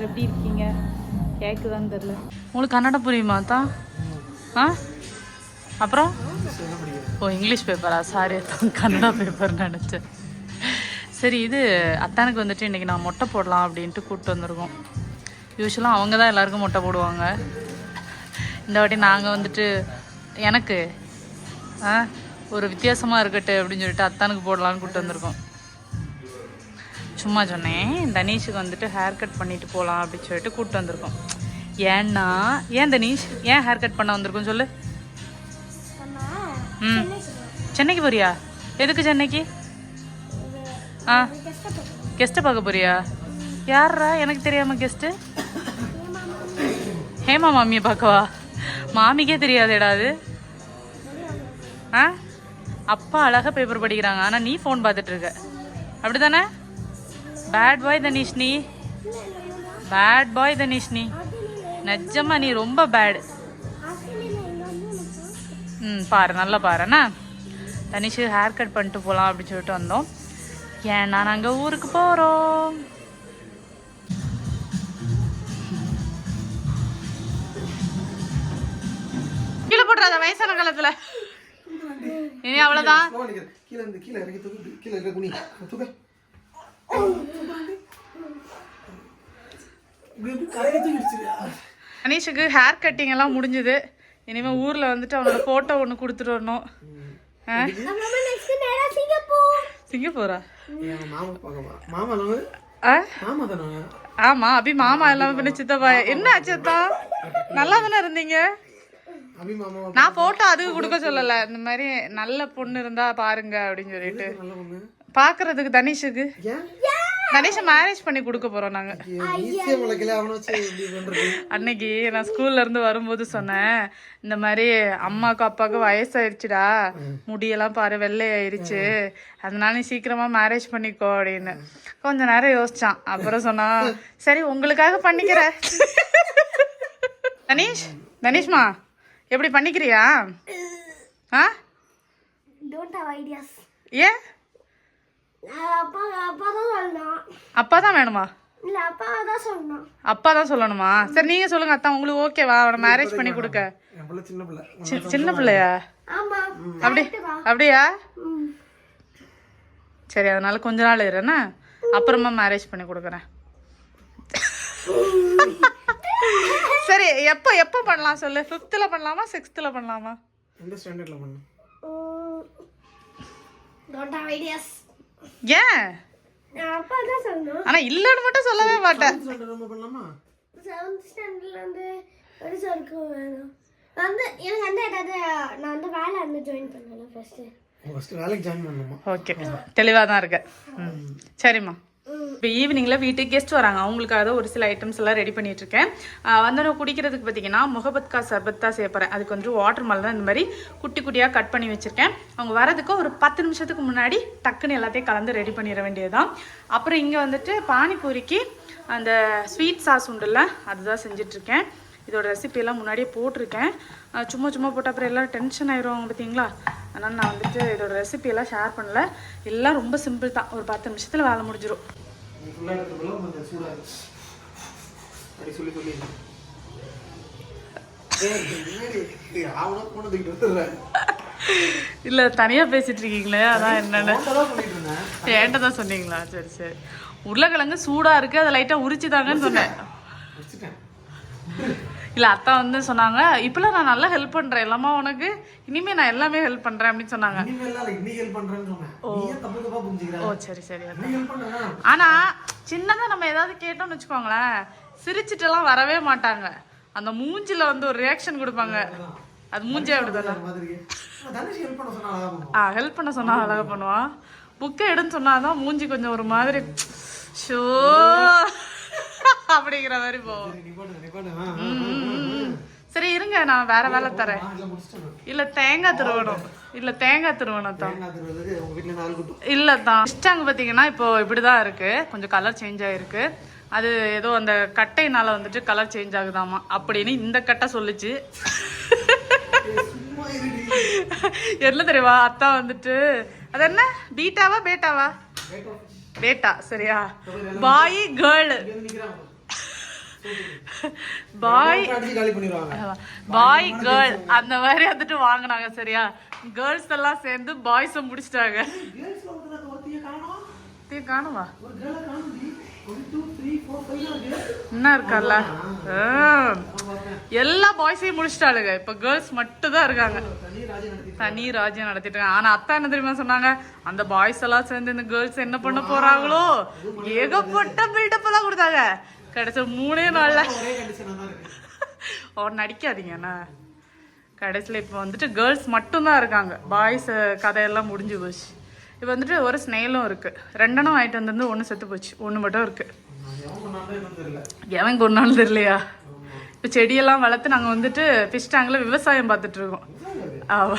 எல்லாரும் எப்படி இருக்கீங்க? கேட்குதான்னு தெரியல. உங்களுக்கு கன்னடம் புரியுமா தான் ஆ? அப்புறம்? ஓ இங்கிலீஷ் பேப்பரா? சாரி கன்னடா பேப்பர் நினச்சேன். சரி இது அத்தானுக்கு வந்துட்டு இன்றைக்கி நான் மொட்டை போடலாம் அப்படின்ட்டு கூப்பிட்டு வந்திருக்கோம். யூஸ்வலாக அவங்க தான் எல்லாருக்கும் மொட்டை போடுவாங்க. இந்த வாட்டி நாங்கள் வந்துட்டு எனக்கு ஆ ஒரு வித்தியாசமாக இருக்கட்டு அப்படின்னு சொல்லிட்டு அத்தானுக்கு போடலான்னு கூப்பிட்டு வந்திருக்கோம். சும்மா சொன்னேன் தனீஷுக்கு வந்துட்டு ஹேர் கட் பண்ணிட்டு போகலாம் அப்படின்னு சொல்லிட்டு கூப்பிட்டு வந்திருக்கோம். ஏன்னா ஏன் தனீஷ்? ஏன் ஹேர் கட் பண்ண வந்திருக்கோம் சொல்லு. ம். சென்னைக்கு போறியா? எதுக்கு சென்னைக்கு? ஆ. கெஸ்ட்டை பார்க்க போறியா? யாரா எனக்கு தெரியாம கெஸ்ட்டு ஹேமா மாமியை பார்க்கவா? மாமிக்கே தெரியாதேடா அது. ஆ? அப்பா அழகா பேப்பர் படிக்கிறாங்க. ஆனால் நீ ஃபோன் பார்த்துட்டு இருக்க. அப்படிதானே பேட் பாய் தனீஷ் நீ பேட் பாய் தனீஷ் நீ நீ ரொம்ப பேட் ம் பாரு நல்லா பாருண்ணா தனிஷு ஹேர் கட் பண்ணிட்டு போகலாம் அப்படின்னு சொல்லிட்டு வந்தோம். ஏன்னா நாங்கள் ஊருக்கு போகிறோம் கீழே போட்டுறாத வயசான காலத்தில். இனி அவ்வளோதான் அனீஷுக்கு ஹேர் கட்டிங் எல்லாம் முடிஞ்சுது. இனிமேல் ஊரில் வந்துட்டு அவனோட ஃபோட்டோ ஒன்று கொடுத்துட்டு வரணும். ஆ? சிங்கப்பூரா? ஆ? மாமா ஆமா அபி மாமா எல்லாம் பின்ன சித்தப்பா. என்ன ஆச்சுத்தா நல்லா தானே இருந்தீங்க? நான் போட்டோ அதுக்கு கொடுக்க சொல்லல. இந்த மாதிரி நல்ல பொண்ணு இருந்தா பாருங்க அப்படின்னு சொல்லிட்டு. பாக்குறதுக்கு தனிஷுக்கு? தனிஷ மேரேஜ் பண்ணி கொடுக்க போறோம் நாங்க. அன்னைக்கு நான் ஸ்கூல்ல இருந்து வரும்போது சொன்னேன் இந்த மாதிரி அம்மாக்கும் அப்பாவுக்கும் வயசாயிருச்சுடா. முடியெல்லாம் பாரு வெள்ளை ஆயிருச்சு அதனால நீ சீக்கிரமா மேரேஜ் பண்ணிக்கோ அப்படின்னு. கொஞ்ச நேரம் யோசிச்சான். அப்புறம் சொன்னா சரி உங்களுக்காக பண்ணிக்கிறேன். தனீஷ் தனீஷ்மா எப்படி பண்ணிக்கிறியா? ஆ? டோன்ட் ஹவ் ஐடியாஸ் ஏன்? அப்பா அப்பா தான் சொல்லணும் அப்பா தான் வேணுமா? இல்ல அப்பா தான் சொல்லணும்? சரி நீங்க சொல்லுங்க அத்தா உங்களுக்கு ஓகேவா அவனை மேரேஜ் பண்ணி கொடுக்க. சின்ன பிள்ளை. சி- சின்ன பிள்ளையா? ஆமா. அப்படி அப்படியா. சரி அதனால கொஞ்ச நாள் இருண்ணா அப்புறமா மேரேஜ் பண்ணி கொடுக்குறேன். சரி எப்போ எப்போ பண்ணலாம் சொல்லு? ஃபிஃப்த்தில் பண்ணலாமா சிக்ஸ்த்தில் பண்ணலாமா? எந்த ஸ்டாண்டர்ட்ல பண்ணு? ஏன்? அப்பா தான் சொல்லணும். ஆனால் இல்லைன்னு மட்டும் சொல்லவே மாட்டேன்? செவன்த் ஸ்டாண்டர்ட்ல வந்து ஒரு வேணும். வந்து எனக்கு வந்து ஏதாவது நான் வந்து வேலை வந்து ஜாயின் பண்ணணும் ஃபர்ஸ்ட் First வேலைக்கு join பண்ணணுமா? ஓகே தெளிவாக தான் இருக்க. ம். சரிம்மா. இப்போ ஈவினிங்கில் வீட்டுக்கு கெஸ்ட் வராங்க. அவங்களுக்காக ஒரு சில ஐட்டம்ஸ் எல்லாம் ரெடி பண்ணிட்டு இருக்கேன் வந்தோடனே குடிக்கிறதுக்கு பார்த்தீங்கன்னா முகபத் கா சர்பத் தான் சேர்ப்பறேன் அதுக்கு வந்து வாட்டர் தான் இந்த மாதிரி குட்டி குட்டியாக கட் பண்ணி வச்சுருக்கேன். அவங்க வரதுக்கு ஒரு பத்து நிமிஷத்துக்கு முன்னாடி டக்குன்னு எல்லாத்தையும் கலந்து ரெடி பண்ணிட வேண்டியதுதான். அப்புறம் இங்கே வந்துட்டு பானிபூரிக்கு அந்த ஸ்வீட் சாஸ் உண்டுல்ல அதுதான் செஞ்சிட்ருக்கேன் இதோட ரெசிபி எல்லாம் முன்னாடியே போட்டிருக்கேன். சும்மா சும்மா போட்ட அப்புறம் எல்லாம் டென்ஷன் ஆயிடுவாங்க பார்த்தீங்களா? அதனால் நான் வந்துட்டு இதோட ரெசிபி எல்லாம் ஷேர் பண்ணல. எல்லாம் ரொம்ப சிம்பிள் தான். ஒரு பத்து நிமிஷத்தில் வேலை முடிஞ்சிடும் சூடா இருக்கு. இல்லை தனியாக பேசிட்டு இருக்கீங்களே அதான் என்னென்னு. என்கிட்ட தான் சொன்னீங்களா? சரி சரி. உருளைக்கிழங்கு சூடாக இருக்குது அதை லைட்டாக உரிச்சு தாங்கன்னு சொன்னேன். இல்லை அத்தா வந்து சொன்னாங்க இப்போலாம் நான் நல்லா ஹெல்ப் பண்ணுறேன் எல்லாமா உனக்கு. இனிமேல் நான் எல்லாமே ஹெல்ப் பண்ணுறேன் அப்படின்னு சொன்னாங்க? ஓ. சரி சரி இன்னைக்கு help பண்றேனா? ஆனா சின்னதா நம்ம ஏதாவது கேட்டோம்னு வச்சுக்கோங்களேன் சிரிச்சிட்டுலாம் வரவே மாட்டாங்க. அந்த மூஞ்சில வந்து ஒரு ரியாக்ஷன் கொடுப்பாங்க. அது மூஞ்சே அப்படிதானே. ஆ ஹெல்ப் பண்ண சொன்னா அழகா பண்ணுவான். புக்கை எடுன்னு சொன்னாதான் மூஞ்சி கொஞ்சம் ஒரு மாதிரி ஷோ அப்படிங்கிற மாதிரி போவோம். சரி, இருங்க நான் வேற வேலை தரேன். இல்ல தேங்காய் திருவணும். இல்ல தேங்காய் திருவணும் தான். இல்லை தான். இஷ்டாங்க பார்த்தீங்கன்னா இப்போ இப்படி தான் இருக்குது கொஞ்சம் கலர் சேஞ்ச் ஆகிருக்கு அது ஏதோ அந்த கட்டையினால வந்துட்டு கலர் சேஞ்ச் ஆகுதாமா? அப்படின்னு இந்த கட்டை சொல்லுச்சு. என்ன தெரியுமா? அத்தா வந்துட்டு அது என்ன? பீட்டாவா பேட்டாவா. பேட்டா சரியா? பாய் கேர்ள் இங்க வந்து நிக்கிறான் பாரு. பாய் பாய் கேர்ள் அந்த மாதிரி வந்துட்டு வாங்கினாங்க சரியா? கேர்ள்ஸ் எல்லாம் சேர்ந்து பாய்ஸை முடிச்சிட்டாங்க. காணோம். என்ன இருக்கல்ல எல்லா பாய்ஸையும் முடிச்சிட்டாளுங்க. இப்ப கேர்ள்ஸ் மட்டும் தான் இருக்காங்க. தனி ராஜ்யம் நடத்திட்டு இருக்காங்க. ஆனா அத்தா என்ன தெரியுமா சொன்னாங்க? அந்த பாய்ஸ் எல்லாம் சேர்ந்து இந்த கேர்ள்ஸ் என்ன பண்ண போறாங்களோ? ஏகப்பட்ட பில்டப் எல்லாம் கொடுத்தாங்க. கடைசி மூணே நாள்ல. ஒரே அவர் நடிக்காதீங்க என்ன கடைசியில் இப்போ வந்துட்டு கேர்ள்ஸ் மட்டும்தான் இருக்காங்க. பாய்ஸ் கதையெல்லாம் முடிஞ்சு போச்சு. இப்போ வந்துட்டு ஒரு ஸ்னெயிலும் இருக்கு. ரெண்டெண்ணம் வாங்கிட்டு வந்திருந்து ஒன்று செத்து போச்சு. ஒன்று மட்டும் இருக்கு. நான் எவன் எவன் கொண்டாலும் தெரியலையா? இப்போ செடியெல்லாம் வளர்த்து நாங்கள் வந்துட்டு ஃபிஷ் டேங்கில் விவசாயம் பார்த்துட்டு இருக்கோம். ஆமா.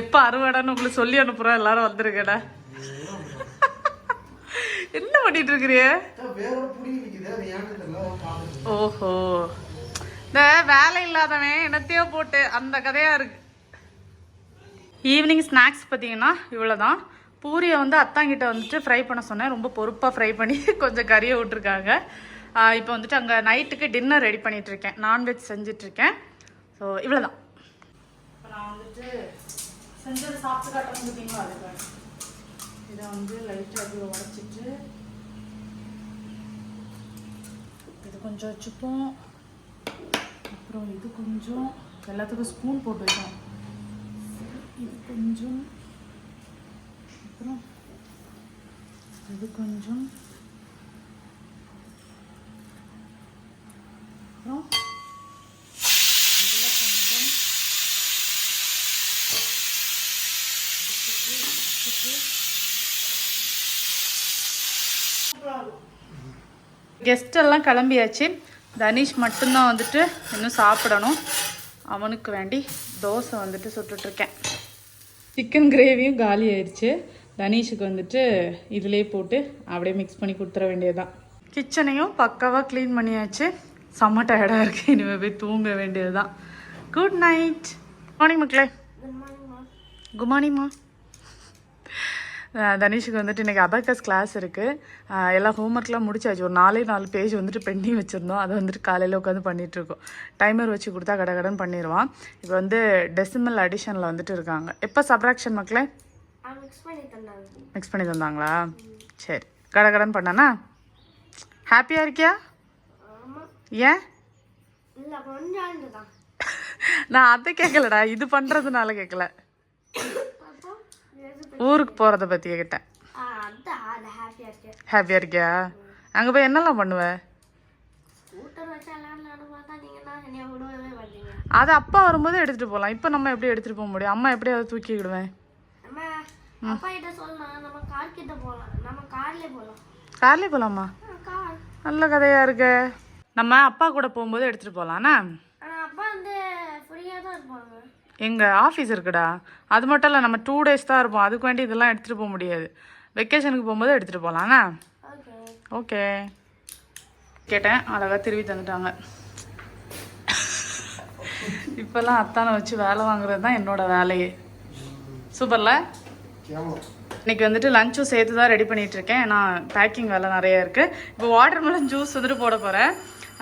எப்போ அறுவடைன்னு உங்களுக்கு சொல்லி அனுப்புகிறோம் எல்லாரும் வந்துருக்கடா. என்ன பண்ணிட்டு இருக்கிறிய ஓஹோ. இந்த வேலை இல்லாதவன் என்னத்தையோ போட்டு அந்த கதையா இருக்கு. ஈவினிங் ஸ்நாக்ஸ் பார்த்தீங்கன்னா இவ்வளோதான் பூரியை வந்து அத்தாங்கிட்ட வந்துட்டு ஃப்ரை பண்ண சொன்னேன். ரொம்ப பொறுப்பாக ஃப்ரை பண்ணி கொஞ்சம் கறியை விட்டுருக்காங்க. இப்போ வந்துட்டு அங்கே நைட்டுக்கு டின்னர் ரெடி பண்ணிட்டு இருக்கேன் நான்வெஜ் செஞ்சுட்டு இருக்கேன் ஸோ இவ்வளோதான் இப்போ நான் வந்துட்டு செஞ்சது சாப்பிட்டு காட்டணும் பார்த்தீங்களா அதுக்கு? இதை வந்து லைட்டாக அப்படி உடச்சிட்டு இது கொஞ்சம் வச்சுப்போம். அப்புறம் இது கொஞ்சம் எல்லாத்துக்கும் ஸ்பூன் போட்டு வைக்கணும். இது கொஞ்சம் அப்புறம் இது கொஞ்சம் அப்புறம் கெஸ்ட் எல்லாம் கிளம்பியாச்சு. தனிஷ் மட்டும்தான் வந்துட்டு இன்னும் சாப்பிடணும். அவனுக்கு வேண்டி தோசை வந்துட்டு சுட்டுட்ருக்கேன். சிக்கன் கிரேவியும் காலி ஆயிடுச்சு. தனீஷுக்கு வந்துட்டு இதிலே போட்டு அப்படியே மிக்ஸ் பண்ணி கொடுத்துட வேண்டியதுதான். கிச்சனையும் பக்காவாக க்ளீன் பண்ணியாச்சு. செம்ம டயர்டாக இருக்கு. இனிமேல் போய் தூங்க வேண்டியது தான் குட் நைட் மார்னிங் மக்களே. குட் மார்னிங்மா குட் மார்னிங்மா அஹ் தனிஷுக்கு வந்துட்டு இன்றைக்கி அபேக்கஸ் கிளாஸ் இருக்குது எல்லா ஹோம்ஒர்க்லாம் முடிச்சாச்சு. ஒரு நாலே நாலு பேஜ் வந்துட்டு பெண்டிங் வச்சுருந்தோம். அதை வந்துட்டு காலையில் உட்காந்து பண்ணிகிட்ருக்கோம் டைமர் வச்சு கொடுத்தா கட கடன்னு பண்ணிடுவான். இப்போ வந்து டெசிமல் அடிஷனில் வந்துட்டு இருக்காங்க. எப்போ சப்ராக்ஷன் மக்களே? மிக்ஸ் பண்ணி தந்தாங்களா? சரி. கட கடன் பண்ணனா? ஹாப்பியாக இருக்கியா? ஏன்? நான் அதை கேட்கலடா. இது பண்ணுறதுனால கேட்கல. ஊருக்கு போகிறத பற்றி கேட்டேன். ஹாப்பியாக இருக்கியா? அங்கே போய் என்னெல்லாம் பண்ணுவ? அது அப்பா வரும்போது எடுத்துகிட்டு போகலாம் இப்போ நம்ம எப்படி எடுத்துகிட்டு போக முடியும்? அம்மா எப்படி அதை தூக்கிக்கிடுவேன் கார்லேயே போகலாமா நல்ல கதையாக இருக்கு. நம்ம அப்பா கூட போகும்போது எடுத்துகிட்டு போகலாண்ணா ஆனா அப்பா வந்து ஃப்ரீயா தான் இருப்பாங்க. எங்கள் ஆஃபீஸ் இருக்குடா. அது மட்டும் இல்லை நம்ம டூ டேஸ் தான் இருப்போம். அதுக்கு வேண்டி இதெல்லாம் எடுத்துகிட்டு போக முடியாது. வெக்கேஷனுக்கு போகும்போது எடுத்துகிட்டு போகலாண்ணா ஓகே கேட்டேன். அழகாக திருப்பி தந்துட்டாங்க. இப்போல்லாம் அத்தானை வச்சு வேலை வாங்குறது தான் என்னோட வேலையே. சூப்பர்ல இன்னைக்கு வந்துட்டு லஞ்சும் சேர்த்து தான் ரெடி பண்ணிட்டு இருக்கேன். ஏன்னா பேக்கிங் வேலை நிறைய இருக்கு. இப்போ வாட்டர் மெலன் ஜூஸ் வந்துட்டு போட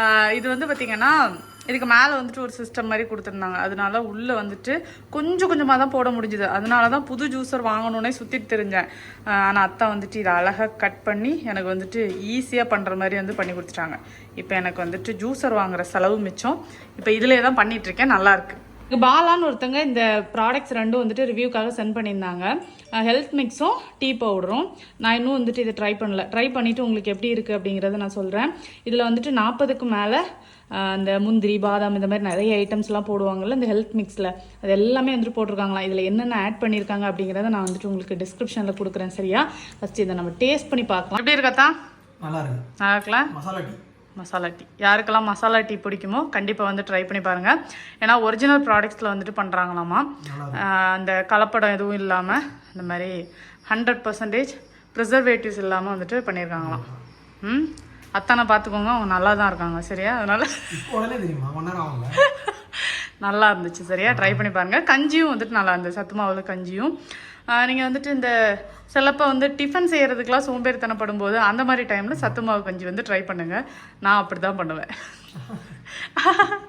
ஆஹ் இது வந்து பார்த்தீங்கன்னா இதுக்கு மேலே வந்துட்டு ஒரு சிஸ்டம் மாதிரி கொடுத்துருந்தாங்க. அதனால உள்ளே வந்துட்டு கொஞ்சம் கொஞ்சமாக தான் போட முடிஞ்சுது. அதனால தான் புது ஜூஸர் வாங்கணுன்னே சுற்றிட்டு தெரிஞ்சேன். ஆனால் அத்தா வந்துட்டு இதை அழகாக கட் பண்ணி எனக்கு வந்துட்டு ஈஸியாக பண்ணுற மாதிரி வந்து பண்ணி கொடுத்துட்டாங்க. இப்போ எனக்கு வந்துட்டு ஜூஸர் வாங்குகிற செலவு மிச்சம். இப்போ இதிலே தான் பண்ணிகிட்ருக்கேன் நல்லாயிருக்கு பாலான்னு ஒருத்தங்க இந்த ப்ராடக்ட்ஸ் ரெண்டும் வந்துட்டு ரிவ்யூக்காக சென்ட் பண்ணியிருந்தாங்க. ஹெல்த் மிக்ஸும் டீ பவுடரும் நான் இன்னும் வந்துட்டு இதை ட்ரை பண்ணல. ட்ரை பண்ணிவிட்டு உங்களுக்கு எப்படி இருக்குது அப்படிங்கிறத நான் சொல்கிறேன் இதில் வந்துட்டு நாற்பதுக்கு மேலே அந்த முந்திரி பாதாம் இந்த மாதிரி நிறைய ஐட்டம்ஸ்லாம் போடுவாங்கல்ல இந்த ஹெல்த் மிக்ஸில் அது எல்லாமே வந்துட்டு போட்டிருக்காங்களாம். இதில் என்னென்ன ஆட் பண்ணியிருக்காங்க அப்படிங்கிறத நான் வந்துட்டு உங்களுக்கு டிஸ்கிரிப்ஷனில் கொடுக்குறேன் சரியா? ஃபஸ்ட்டு இதை நம்ம டேஸ்ட் பண்ணி பார்க்கலாம். எப்படி இருக்கா நல்லா இருக்கு. நல்லா இருக்கலாம் மசாலா டீ மசாலா டீ. யாருக்கெல்லாம் மசாலா டீ பிடிக்குமோ கண்டிப்பாக வந்து ட்ரை பண்ணி பாருங்கள் ஏன்னா ஒரிஜினல் ப்ராடக்ட்ஸில் வந்துட்டு பண்ணுறாங்களாமா அந்த கலப்படம் எதுவும் இல்லாமல் இந்த மாதிரி ஹண்ட்ரட் பர்சன்டேஜ் ப்ரிசர்வேட்டிவ்ஸ் இல்லாமல் வந்துட்டு பண்ணியிருக்காங்களாம் ம்? அத்தானை பார்த்துக்கோங்க அவங்க நல்லா தான் இருக்காங்க சரியா? அதனால் நல்லா இருந்துச்சு சரியா? ட்ரை பண்ணி பாருங்கள் கஞ்சியும் வந்துட்டு நல்லா இருந்துச்சு சத்து மாவுல கஞ்சியும். நீங்கள் வந்துட்டு இந்த சிலப்போ வந்து டிஃபன் செய்கிறதுக்கெலாம் சோம்பேறித்தனப்படும் போது அந்த மாதிரி டைமில் சத்து மாவு கஞ்சி வந்து ட்ரை பண்ணுங்கள் நான் அப்படி தான் பண்ணுவேன்.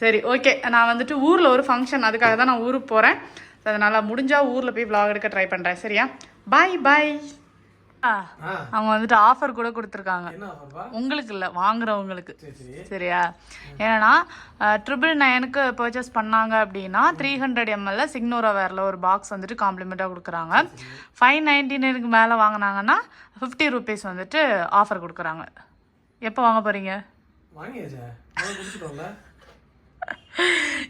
சரி ஓகே நான் வந்துட்டு ஊரில் ஒரு ஃபங்க்ஷன் அதுக்காக தான் நான் ஊருக்கு போகிறேன் அதனால் முடிஞ்சால் ஊரில் போய் vlog எடுக்க ட்ரை பண்ணுறேன் சரியா? பாய் பாய் அவங்க வந்துட்டு ஆஃபர் கூட கொடுத்துருக்காங்க. உங்களுக்கு இல்லை வாங்குறவங்களுக்கு. சரி சரி. சரியா? ஏன்னா ட்ரிபிள் நைனுக்கு பர்ச்சேஸ் பண்ணாங்க அப்படின்னா த்ரீ ஹண்ட்ரட் எம்எல்ல சிக்னோரா வேரில் ஒரு பாக்ஸ் வந்துட்டு காம்ப்ளிமெண்ட்டாக கொடுக்குறாங்க. ஃபைவ் நைன்டீனுக்கு மேலே வாங்கினாங்கன்னா ஃபிஃப்டி ருபீஸ் வந்துட்டு ஆஃபர் கொடுக்குறாங்க. எப்போ வாங்க போகிறீங்க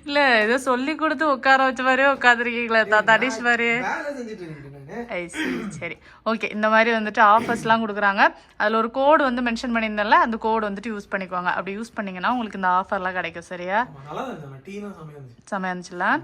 இல்லை ஏதோ சொல்லி கொடுத்து உட்கார வச்ச மாதிரியே உட்காந்துருக்கீங்களே தடிஷ் மாதிரியே. சரி. ஓகே இந்த மாதிரி வந்துட்டு ஆஃபர்ஸ்லாம் கொடுக்குறாங்க. அதில் ஒரு கோடு வந்து மென்ஷன் பண்ணியிருந்தேன்ல அந்த கோடு வந்துட்டு யூஸ் பண்ணிக்கோங்க அப்படி யூஸ் பண்ணீங்கன்னா உங்களுக்கு இந்த ஆஃபர்லாம் கிடைக்கும் சரியா? செமையா இருந்துச்சுல